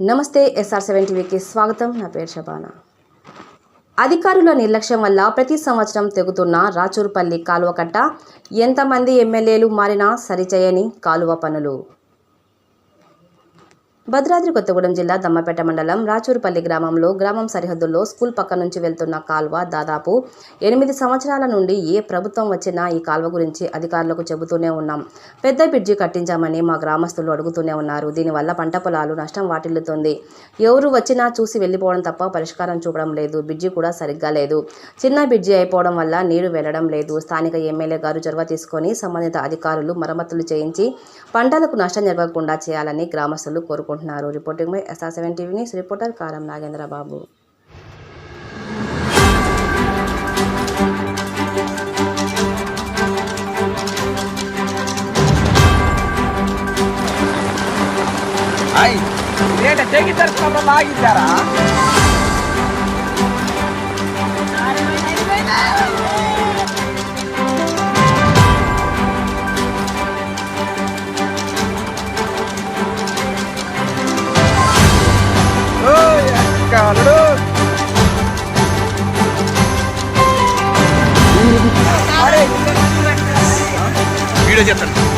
నమస్తే SR seven టీవీకి స్వాగతం. నా పేరు శబానా. అధికారుల నిర్లక్ష్యం వల్ల ప్రతి సంవత్సరం తెగుతున్న రాచూరుపల్లి కాలువ కట్ట ఎంతమంది ఎమ్మెల్యేలు మారినా సరిచేయని కాలువ పనులు. భద్రాద్రి కొత్తగూడెం జిల్లా దమ్మపేట మండలం రాచూరుపల్లి గ్రామంలో గ్రామం సరిహద్దుల్లో స్కూల్ పక్క నుంచి వెళ్తున్న కాల్వ దాదాపు ఎనిమిది సంవత్సరాల నుండి ఏ ప్రభుత్వం వచ్చినా ఈ కాల్వ గురించి అధికారులకు చెబుతూనే ఉన్నాం. పెద్ద బ్రిడ్జి కట్టించామని మా గ్రామస్తులు అడుగుతూనే ఉన్నారు. దీనివల్ల పంట పొలాలు నష్టం వాటిల్లుతుంది. ఎవరు వచ్చినా చూసి వెళ్ళిపోవడం తప్ప పరిష్కారం చూపడం లేదు. బ్రిడ్జి కూడా సరిగ్గా లేదు. చిన్న బ్రిడ్జి అయిపోవడం వల్ల నీరు వెళ్ళడం లేదు. స్థానిక ఎమ్మెల్యే గారు చొరవ తీసుకొని సంబంధిత అధికారులు మరమ్మతులు చేయించి పంటలకు నష్టం జరగకుండా చేయాలని గ్రామస్తులు కోరుకుంటున్నారు. జరుపుకుంటున్నారు reporting by SR seven TV news reporter Karam Nagendrababu ఏంటంటే తరఫున లాగించారా ఇంకా అల్లుడు వీడియో చెప్తాను